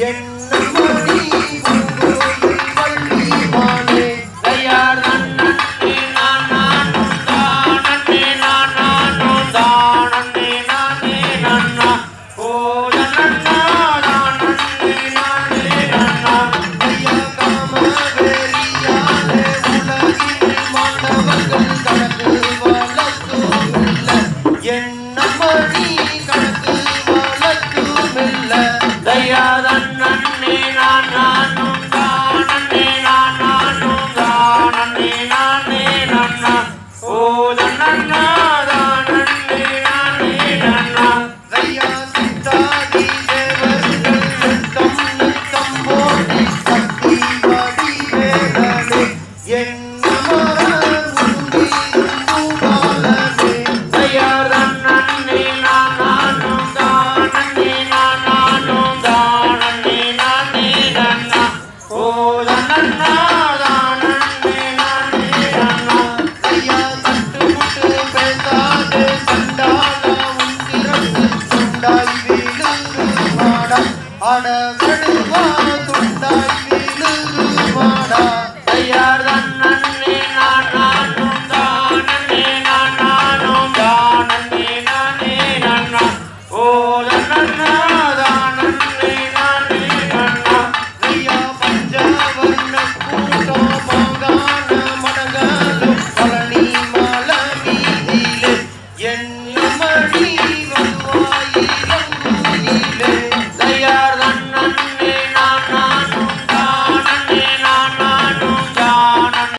Yeah. துண்டாய் வீடும் ஆனா அணவடுவா துண்டாய்